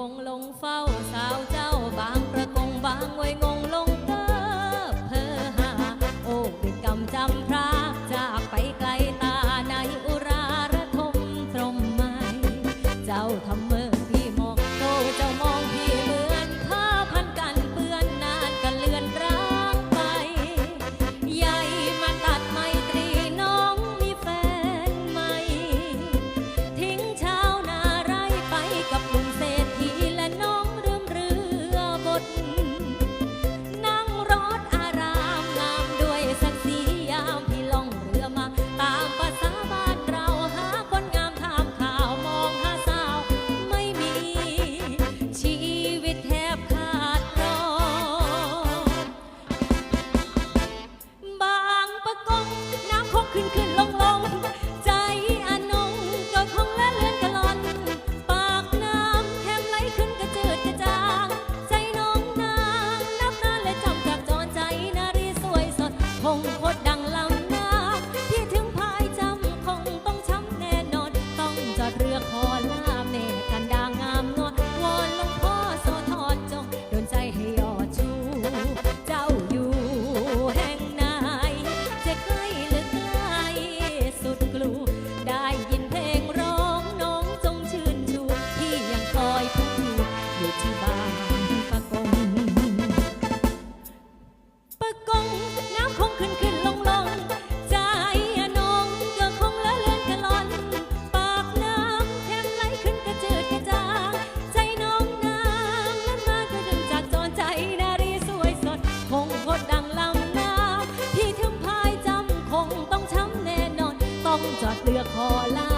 วงลงเฝ้าสาวเจ้าบางประกงบางไว้งงลงเพ้อเพอหา โอ้เป็นกรรมจำพระจากไปไกลตาในอุราระทมตรมไม่เจ้าทำเมื่อ จากเปลือกคอลา